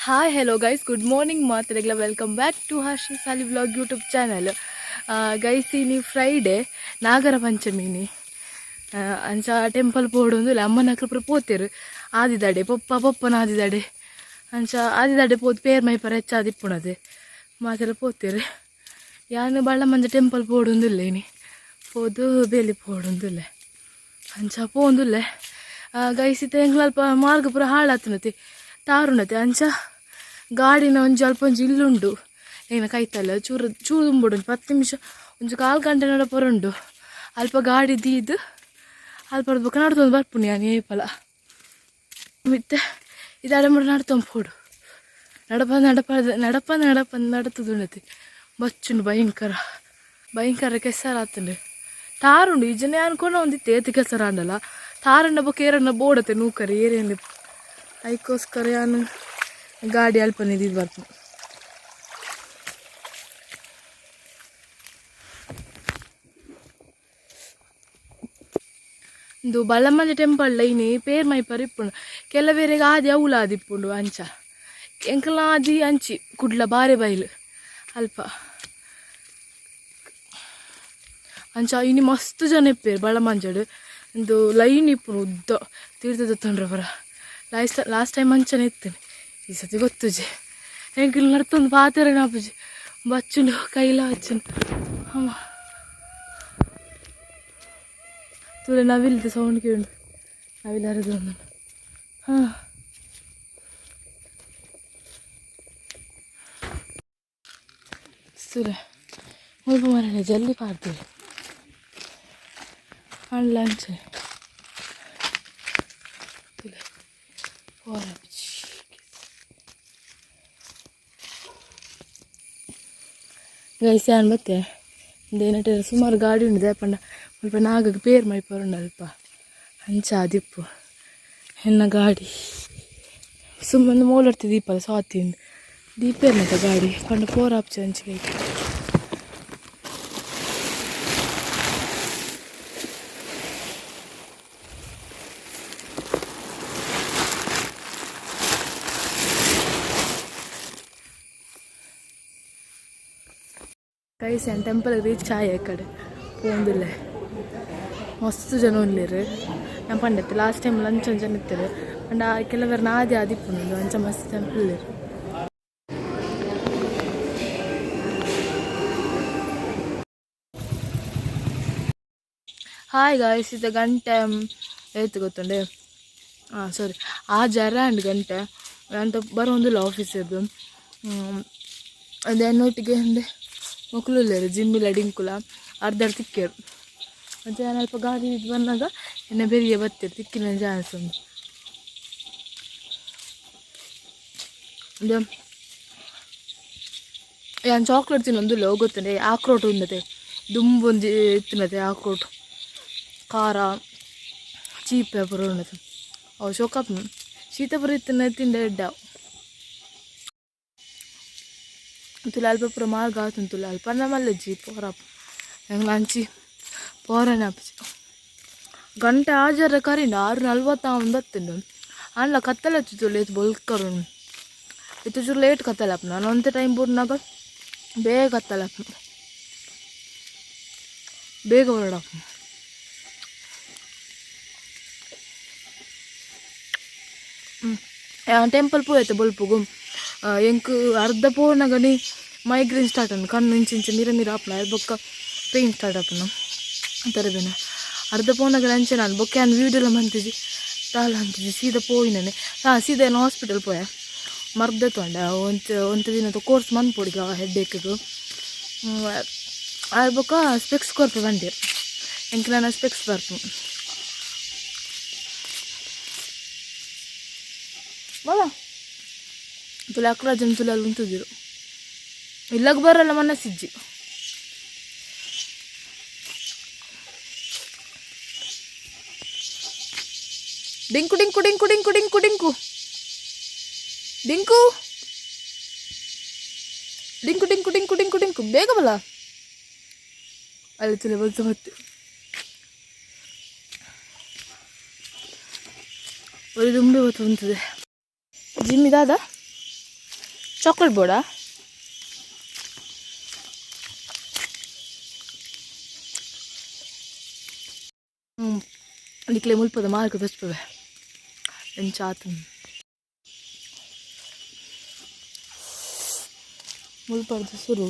Hi hello guys good morning ಮಾತ್ರೆಗಳ welcome back to Harshi Sali vlog YouTube channel guys ಇನಿ Friday ನಾಗರ ಪಂಚಮಿನಿ ಅಂಚ temple ಪೋಡೊಂದು ಅಮ್ಮನ ಹತ್ರ ಪೋತೇರು ಆದಿದಾಡೆ ಪಪ್ಪ ಪಪ್ಪನ ಆದಿದಾಡೆ ಅಂಚ ಆದಿದಾಡೆ ಪೋದು ಪೇರ್ ಮೈಪರ ಹೆಚ್ಚಾದಿಪ್ಪುಣದೆ ಮಾತೆಲ್ಲ ಪೋತೇರು ಯಾನು ಬಳ್ಳ ಮಂಜ ಟೆಂಪಲ್ ಪೋಡೊಂದುಲ್ಲೆ ಇನಿ ಪೋದು ಬೇಲಿ ಪೋಡೊಂದುಲ್ಲೆ ಅಂಚ ಪೋಂದುಲ್ಲೆ ಗೈಸ್ ಇತ್ತೆ ಮಾರ್ಗ ಪೂರ ಹಾಳಾತನತಿ ತಾರುಣತೆ ಅಂಚ ಗಾಡಿನ ಒಂಜಿ ಅಲ್ಪ ಒಂಜಿ ಇಲ್ಲುಂಡು ಏನು ಕೈತಲ್ಲ ಚೂರು ಚೂರು ತುಂಬಿಡು ಪತ್ತು ನಿಮಿಷ ಒಂಜಿ ಕಾಲು ಗಂಟೆ ನಡ ಅಲ್ಪ ಗಾಡಿ ದೀದು, ಅಲ್ಪ ಬೊಕ ನಡ್ತೊಂದು ಬರ್ಪುನಿ ನಾನು ಏಪಲ ಮಿತ್ತೆ ಇದಾಡೆ ಅಡಮಡ ನಡ್ತೊಂದು ಪೋಡು. ನಡಪ ನಡಪ ನಡಪ ನಡಪ ನಡತದುಂಡತಿ. ಬಚ್ಚುಂಡು ಭಯಂಕರ. ಭಯಂಕರ ಕೆಸರಾತುಂಡು ಟಾರುಂಡು. ಈ ಜನ ಅನ್ಕೊಂಡು ಒಂದಿತ್ತೆ. ಏತಿ ಕೆಸರ ಅಂಡಲ್ಲ ಟಾರಣ್ಣ ಬೊಕ್ಕ ಏರಣ್ಣ ಬೋಡತೆ ನೂಕರಿ. ಏರೇನು ಐಕೋಸ್ಕರ ನಾನು ಗಾಡಿ ಅಲ್ಪ ನಿಂತಿದ್ದು ಬರ್ತೀನಿ ಇಂದು ಬಳ್ಳಮಂಜ ಟೆಂಪಲ್ ಲೈನ್ ಪೇರ್ ಮೈ ಪರಿಪ್ಪುಂಡು ಕೆಲವೇರೆಗೆ ಆದಿ ಅವಳ ಆದಿಪ್ಪುಂಡು ಅಂಚ. ಎಂಕಲ ಆದಿ ಅಂಚಿ ಕುಡ್ಲ ಬಾರೆ ಬೈಲು. ಅಲ್ಪ. ಅಂಚ ಇನ್ನು ಮಸ್ತ್ ಜನ ಇಪ್ಪೇರು ಬಳ್ಳಮಂಜಡು ಒಂದು ಲೈನ್ ಇಪ್ಪುಂಡು ಉದ್ದ. ತೀರ್ಥದ ತಂಡ್ರವರ ಲಾಸ್ಟ್ ಲಾಸ್ಟ್ ಟೈಮ್ ಅಂಚನೆ ಇತ್ತೇನೆ. ಈ ಸತಿ ಗೊತ್ತುಜಿ ಹೆಂಗಿಲ್ ನಡ್ತೊಂದು ಪಾತ್ರೆ ನಾಪುಜಿ ಬಚ್ಚುಂಡು ಕೈಲ ಹಚ್ಚುಂಡು ಅಮ್ಮ ತುಲೆ ನವಿಲ್ದ ಸೌಂಡ್ ಕೇಳು ನವಿಲ್ ಹರಿದು ಒಂದು ಹಾಂ ಸುರೆ ಮುಲ್ಪ ಮರಳೆ ಜಲ್ದಿ ಪಾರ್ತೀವಿ ಅಣ್ಣ ಲಂಚ್ ತುಲೆ ಹೋರ గైసాను బతే ఇదేనంటే సుమారు గాడి ఉండి దేపండ ముಲ್ಪ నాగకు పేరు మైపోరు ఉండాలిప అంచా ದಿಪ್ಪು ಹೆಣ್ಣ ಗಾಡಿ ಸುಮ್ಮನೆ ಮೂಲ ದೀಪಲ್ಲ ಸಾತಿಂದು ದೀಪ ಏನಂತ ಗಾಡಿ ಪಂಡ ಪೋರ್ ಆಪ್ಚೆ ಅಂಚಿಗೆ ಗೈಸ್ ಏನು ಟೆಂಪಲ್ ರೀಚ್ ಆಯಿ ಕಡೆ. ಹೋಗಿಲ್ಲ ಮಸ್ತ್ ಜನ ಉಂಡ್ರಿ ನಮ್ಮ ಪಂಡತ್ತೆ ಲಾಸ್ಟ್ ಟೈಮ್ ಲಂಚ್ ಅಂಜನ್ ಇತ್ತಿರು ಅಂಡ್ ಆ ಕೆಲವರು ನಾದಿ ಆದಿಪ್ಪು ಅಂಚ ಮಸ್ತ್ ಟೆಂಪಲ್ ಇರು ಹಾಯ್ ಗಾಯ್ಸ್ ಇದು ಗಂಟೆ ಏತು ಗೊತ್ತಂಡೆ? ಆ ಸಾರಿ ಆ ಜರ ಆ್ಯಂಡ್ ಗಂಟೆ ಅಂತ ಬರೋಂದಿಲ್ಲ ಆಫೀಸ್ ಇದು ಅದೇನೋಟಿಗೆ ಅಂದೆ. మొక్కలులేరు జిమ్మిలు అడింకుల అర్ధర్ తిక్కారు ಮತ್ತೆ ನಾನು ಅಲ್ಪ ಗಾಳಿ ಇದು ಬಂದಾಗ ಎಣ್ಣೆ ಬೆರಿಗೆ ಬರ್ತಿರು ತಿಕ್ಕಿನ ಜಾಸ್ತಿ ಒಂದು ನಾನು ಚಾಕ್ಲೇಟ್ ತಿನ್ನೊಂದು ಲೋ ಗೊತ್ತಂಡೆ ಆಕ್ರೋಟ್ ಉಂದತೆ ದುಂಬೊಂದು ತಿನ್ನತೆ ಆಕ್ರೋಟ್. ಖಾರ, ಚೀಪ್ ಪೇಪರ್ ಉಂಡತೆ. ಅವು ಶೋಕಪ್ಪ ಶೀತ ಬರೀ ತಿನ್ನ ತಿಂಡ ಎಡ್ಡಾವು. तुला अल्प प्रमाण गावतून तुला अल्प ना मल्ल जी पोरा ಹೆಂಗೆ ಲಂಚಿ ಪೋರನ ಗಂಟೆ ಆಜಾರ ಕರಿಂದ ಆರು ನಲ್ವತ್ತ ಒಂಬತ್ತಿಂದು ಅಲ್ಲ ಕತ್ತಲ ಹಚ್ಚಿತು ಲೇತ್ ಬಲ್ಕರು ಇತ್ತು ಚೂರು ಲೇಟ್ ಕತ್ತಲ ಅಪ್ಪ ನಾನು ಟೈಮ್ ಬೂರ್ನಾಗ ಬೇಗ ಕತ್ತಲ ಅಪ್ಪ ಬೇಗ ಹೊರಡಪ್ಪ ಹ್ಞೂ ಟೆಂಪಲ್ ಪೂ ಐತೆ ಬಲ್ಪುಗು ಎಂಕ್ ಅರ್ಧ ಪೋನಾಗನಿ ಮೈಗ್ರೇನ್ ಸ್ಟಾರ್ಟ್ ಅನ್ನು ಕಣ್ಣು ಇಂಚು ಇಂಚು ನೀರ ನೀರು ಆಪನ ಬೊಕ್ಕ ಪೇಯ್ನ್ ಸ್ಟಾರ್ಟ್ ಆಪನ ತರಬೇನ ಅರ್ಧ ಪೋನಾಗ ಅಂಚೆ ನಾನು ಬೊಕ್ಕ ನಾನು ವೀಡಿಯೋಲ ಮಂತಿಜಿ ತಾಲ ಅಂತಿಜಿ ಸೀದಾ ಪೋಯಿನೇ ಹಾಂ, ಸೀದಾ ಏನು ಹಾಸ್ಪಿಟಲ್ ಪೋಯ? ಮರ್ದ ತೊಂಡ. ಒಂದು ಒಂತ ದಿನದ ಕೋರ್ಸ್ ಮನ್ಪೊಡಿಗ ಹೆಡ್ ಏಕ್ಗೆ ಅದು ಬೊಕ್ಕ ಸ್ಪೆಕ್ಸ್ ಕೊರ್ಪ ಬಂದಿರು ಎಂಕ್ ನಾನು ಸ್ಪೆಕ್ಸ್ ಬರ್ಪು ಬಾಬಾ ತುಲ ಅಕ್ರಾಜನ್ ತುಲಲ್ಲಿ ಉಂಟುದಿರು ಇಲ್ಲಗ ಬರಲ್ಲ ಮನಸ್ಸಿಜ್ಜಿ ಡಿಂಕು ಡಿಂಕು ಡಿಂಕು ಡಿಂಕು ಡಿಂಕು ಡಿಂಕು. ಡಿಂಕು. ಡಿಂಕು ಡಿಂಕು ಡಿಂಕು ಡಿಂಕು ಡಿಂಕು. ಬೇಗ ಬಲ. ಅಲ್ಲಿ ತುಲೆ ಬಲ್ತು ಮತ್ತೆ ಒಂದು ತುಂಬ ಹೊತ್ತು ಬಂತದೆ. ಜಿಮ್ ಇದಾದ ಚಾಕ್ಲೇಟ್ ಬೋರ್ಡಾ ಹ್ಞೂ ಅದಕ್ಕೆ ಮುಲ್ಪದ ಮಾರ್ಗ ತಚ್ಪವೆ ಎಂಚ ಆತು ಮುಲ್ಪದ ಸುರು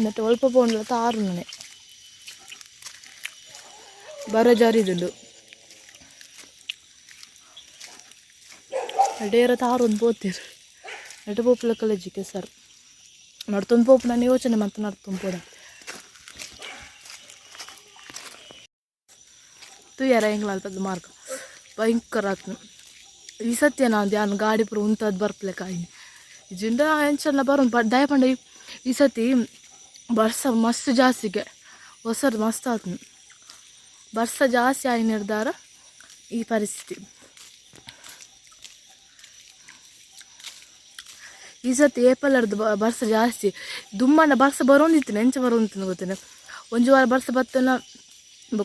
എന്നിട്ട് ഒളിപ്പ പോകുന്നില്ല താറുന്നനെ ಬರೋ ಜಾರಿದುಂಡು ಡೇರ ತಾರೊಂದು ಪೋತೀರು ಎಟ್ಟು ಪೋಪುಲ ಕಲೇಜಿಗೆ ಸರ್ ನಡ್ತೊಂದು ಪೋಪು ನಾನು ಯೋಚನೆ ಮತ್ತೆ ನಡ್ತೊಂದು ಪೋಡ ತುಯ್ಯಾರ ಹೆಂಗ್ಲ ಅಲ್ಪದ ಮಾರ್ಗ ಭಯಂಕರ ಆತ್ಮ ಈ ಸತ್ಯ ನಾನು ಧ್ಯಾನ ಗಾಡಿ ಪುರ ಉಂತದ್ದು ಬರ್ಪ್ಲೆ ಕಾಯಿನಿ ಇಜಿಂದ ಎಂಚಲ್ಲ ಬರೋದು ದಯ ಪಂಡ ಈ ಸತಿ ಬರ್ಸ ಮಸ್ತ್ ಜಾಸ್ತಿಗೆ. ಹೊಸದು ಮಸ್ತ್ ಆತನು. ಬರ್ಸ ಜಾಸ್ತಿ ಆಗಿ ನಿರ್ಧಾರ ಈ ಪರಿಸ್ಥಿತಿ. ಈ ಸತಿ ಏಪಲ್ಲರ್ದು ಬರ್ಸ ಜಾಸ್ತಿ. ದುಮ್ಮಣ್ಣ ಬರ್ಸ ಬರೋಂದಿತ್ತು ಎಂಚ ಬರೋಂದಿತ್ತು ಗೊತ್ತೇನೆ ಒಂದು ವಾರ ಬರ್ಸ ಬತ್ತನ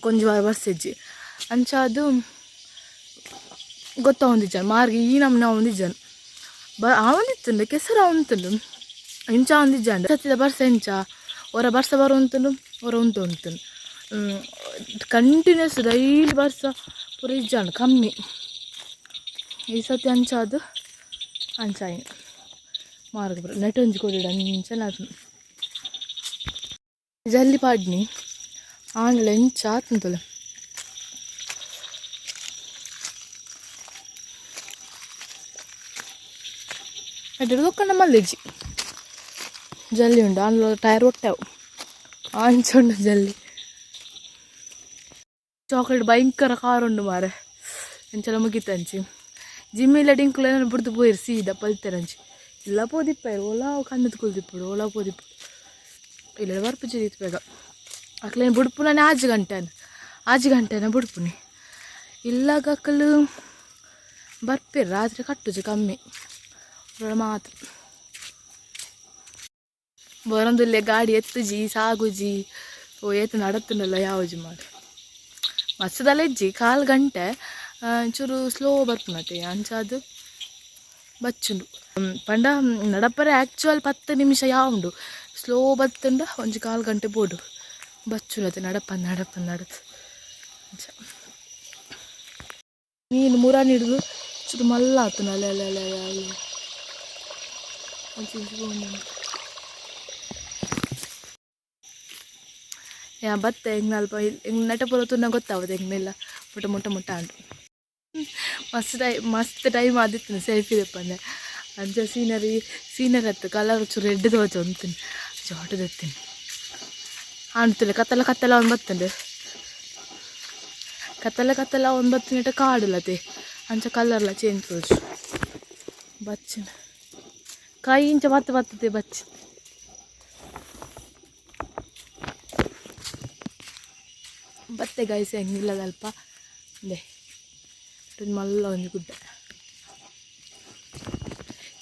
ಒಂಜು ವಾರ ಬರ್ಸ ಹೆಜ್ಜಿ. ಅಂಚ ಅದು ಹೊಂದಿಜ್ಜನ ಮಾರ್ಗ ಈ ನಮ್ನ ಹೊಂದಿಜ್ಜನ ಬ ಅವಂದಿತ್ತುಂಡು ಕೆಸರು ಅವಂತುಂಡು ಇಂಚ ಹೊಂದಿಜ್ಜಂಡು ಸತ್ತಿದ ಬರ್ಸ ಎಂಚ? ಹೊರ ಬರ್ಸ ಬರೋಂತುಂಡು ಹೊರ ಉಂಟು ಉಂಟುಂಡು ಕಂಟಿನ್ಯೂಸ್ ಡೈಲಿ ಬರ್ಸ ಪೂರ ಇಜ್ಜಾಂಡು ಕಮ್ಮಿ. ಈ ಸತಿ ಅಂಚಾದು, ಅಂಚಾಯಿ. ಮಾರ್ಗ ಬರ ನೆಟ್ ಒಂಜಿ ಕೊಡಿಡ ಅಂಚನ ಅದು ಜಲ್ಲಿ ಪಾಡ್ನಿ ಆಂಡ್ಲ ಎಂಚ ಆತಂತಲ್ಲ ಎಡ್ಡು ದೊಕ್ಕಂಡ ಮಲ್ಲಿಜ್ಜಿ జల్లి ఉండు అందులో టైర్ కొట్టావు ఆంచుండు జల్లి చాక్లెట్ భయంకర కారుండు మారే ಎಂಚಲ ಮುಗಿತಂಚಿ ಜಿಮ್ಮಿಲ್ಲ ಡಿಂಕುಲ ಬಿಡ್ದು ಪೋಯಿರು ಸೀದಾ ಪಲ್ತೆರಂಚಿ ಇಲ್ಲ ಪೋದಿಪ್ಪರು ಒಲ ಕಣ್ಣದ ಕುಲ್ದಿಪ್ಪಡು ಒಲ ಪೋದಿಪ್ಪಡು ಇಲ್ಲ ಬರ್ಪಿಚಿ ರೀತಿಯಾಗ ಅಕ್ಲೇನು ಬುಡ್ಪುನೇ ಆಜು ಗಂಟೆನ ಆಜು ಗಂಟೆನ ಬುಡ್ಪುನಿ ಇಲ್ಲಾಗ ಅಕ್ಕಲು ಬರ್ಪಿರ ರಾತ್ರಿ ಕಟ್ಟುಜಿ ಕಮ್ಮಿ ಮಾತ್ರ ಬರೋದಿಲ್ಲ ಗಾಡಿ ಎತ್ತುಜಿ, ಸಾಗುಜಿ. ಓ ಏತು ನಡತ್ತುಂಡಲ್ಲ ಯಾವಜಿ ಮಾಡಿ. ಮಸ್ತದಲ್ಲ ಇಜ್ಜಿ ಕಾಲು ಗಂಟೆ ಒಂಚೂರು ಚೂರು ಸ್ಲೋ ಅಂಚ ಅಂಚಾದು ಬಚ್ಚುಂಡು. ಪಂಡ ನಡಪರೆ ಆ್ಯಕ್ಚುವಲ್ ಪತ್ತು ನಿಮಿಷ ಯಾವುಂಡು? ಸ್ಲೋ ಬತ್ತುಂಡ, ಒಂಜಿ ಕಾಲು ಗಂಟೆ ಬೋಡು ಬಚ್ಚುನತೆ ನಡಪ ನಡಪ ನಡತ್. ಮೀನು ಮುರ ಹಿಡಿದು ಚೂರು ಮಲ್ಲ ಆತನ ಅಲ್ಲ ಅಲ್ಲ ಅಲ್ಲ ಅಲ್ಲ ಅಲ್ಲ ಒಂಚೂರು ಹೋಗ್ನು. ಯಾ ಬತ್ತೆ, ಹೆಂಗೆ ಅಲ್ಪ ಹೆಂಗೆ ನಟ ಪುರತುನ್ನ ಗೊತ್ತಾವದು ಹೆಂಗೆಲ್ಲ ಮುಟ್ಟ ಮುಟ್ಟ ಮುಟ್ಟ ಅಂಟು ಮಸ್ತ್ ಟೈಮ್ ಮಸ್ತ್ ಟೈಮ್ ಆದಿತ್ತು ಸೆಲ್ಫಿ ತೆಪ್ಪಂದೆ. ಅಂಚ ಸೀನರಿ ಸೀನರಿ ಹತ್ತು ಕಲರ್ ಚೂರು ರೆಡ್ ತೋಚ ಅಂತೀನಿ. ಜೋಟ ತೆತ್ತೀನಿ ಆಣ್ತಿಲ್ಲ, ಕತ್ತಲ ಕತ್ತಲ ಒಂದು ಬತ್ತಂಡೆ ಕತ್ತಲ ಕತ್ತಲ ಒಂದು ಬತ್ತಿನ ಕಾಡಲತೆ ಅಂಚ ಕಲರ್ಲ ಚೇಂಜ್ ತೋಚು ಬಚ್ಚಿನ. ಕೈ ಇಂಚ ಬತ್ತ ಬತ್ತದೆ ಬಚ್ಚಿ ಬತ್ತೆ ಗಾಯ್ಸ್ ಹೆಂಗಿಲ್ಲದಲ್ಪ. ದೇ ಇದು ಮಲ್ಲ ಒಂದು ಗುಡ್ಡ.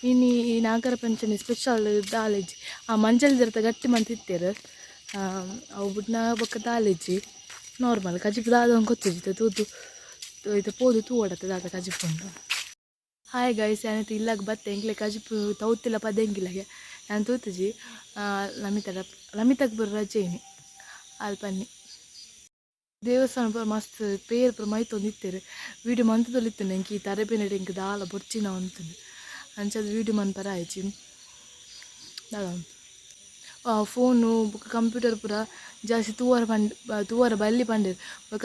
ಇನ್ನು ಈ ನಾಗರ ಪಂಚಮಿ ಸ್ಪೆಷಲ್ ದಾಲೇಜಿ ಆ ಮಂಜಲ್ದಿರ್ತ ಗಟ್ಟಿ ಮಂತಿತ್ತೇರು ಅವು ಬಿಡ್ನ ಬೊಕ್ಕ ದಾಲೇಜಿ ನಾರ್ಮಲ್ ಕಜಿಪ್ ದಾದ ಗೊತ್ತಿತ್ತು ತೂದು ಇದು ಪೋದು ತೂ ಓಡತ್ತೆ ದಾದ ಕಜಿಪುಂಡು ಹಾಯ್ ಗೈಸ್ ಏನೈತೆ ಇಲ್ಲಾಗ ಬತ್ತೆ ಎಂಗ್ಲೆ ಕಜಿಪು ತೌತಿಲ್ಲ ಪದೆಂಗಿಲ್ಲಗೆ ನಾನು ತೂತಿಜಿ ಲಮಿತಗ ಲಮಿತಗ ಬರೋ ರಜೆನಿ ಅಲ್ಪನ್ನಿ. ದೇವಸ್ಥಾನ ಪೂರ ಮಸ್ತ್ ಪೇರ್ ಪೂರ ಮೈ ತೊಂದಿತ್ತೇರು. ವೀಡಿಯೋ ಮಂತ್ ತೊಲಿತ್ತೇನೆ ಎಂಕಿ ತರಬೇನೆ ಎಂಕ್ ದಾಲ ಬೊರ್ಚಿನ ಅಂತೀನಿ ಅಂಚದ ವೀಡಿಯೋ ಮನ್ ಪರ ಆಯ್ಚಿ. ಫೋನ್ ಫೋನು ಬೊಕ ಕಂಪ್ಯೂಟರ್ ಪೂರ ಜಾಸ್ತಿ ತೂವರ ಪಂಡ್ ತೂವರ ಬಲ್ಲಿ ಪಂಡೆರ್. ಬೊಕ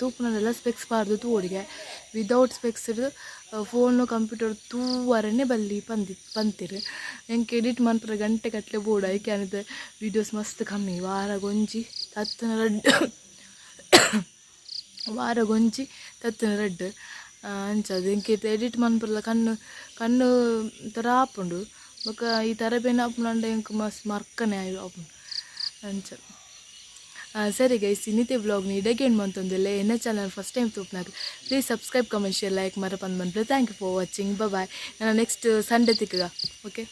ತೂಪುನಲ್ಲ ಸ್ಪೆಕ್ಸ್ ಪಾರ್ದು ತೂವೊಡಿಗೆ. ವಿದೌಟ್ ಸ್ಪೆಕ್ಸ್ ಫೋನು, ಕಂಪ್ಯೂಟರ್ ತೂವರನೇ ಬಲ್ಲಿ ಪಂದಿ, ಪಂತಿರು. ಹೆಂಗೆ ಎಡಿಟ್ ಮನ್ಪುರ ಗಂಟೆ ಕಟ್ಲೆ ಬೋಡ ಐಕೆ ಅನ್ನದ ವೀಡಿಯೋಸ್ ಮಸ್ತ್ ಕಮ್ಮಿ ವಾರ ಗೊಂಜಿ ತತ್ತನ ರಡ್ ವಾರ ಗೊಂಜಿ ತತ್ತಿನ ರೆಡ್ ಅಂಚ ಅದಕ್ಕೆ ಎಡಿಟ್ ಮನ್ಪುರ್ಲ ಕಣ್ಣು ಕಣ್ಣು ಥರ ಆಪುಂಡು. ಬೊಕ ಈ ತರಬೇನ ಆಪುಂಡ ಎಂಕ್ ಮಸ್ತ್ ಮರ್ಕನೆ ಆಯ್ ಆಪುಂಡು. ಅಂಚ ಸರಿ ಗೈ ಸಿನಿತೆ ಬ್ಲಾಗ್ ನೀ ಏನು ಮಂತೊಂದಿಲ್ಲ. ಎನ್ನ channel first time ತೂಪ್ನಾಗ. Please subscribe comment share like ಮರ ಪಂದ್ ಬಂದ್ರೆ thank you for watching bye ನಾನು ನೆಕ್ಸ್ಟ್ ಸಂಡೇ ತಿಕ್ಕಗ. ಓಕೆ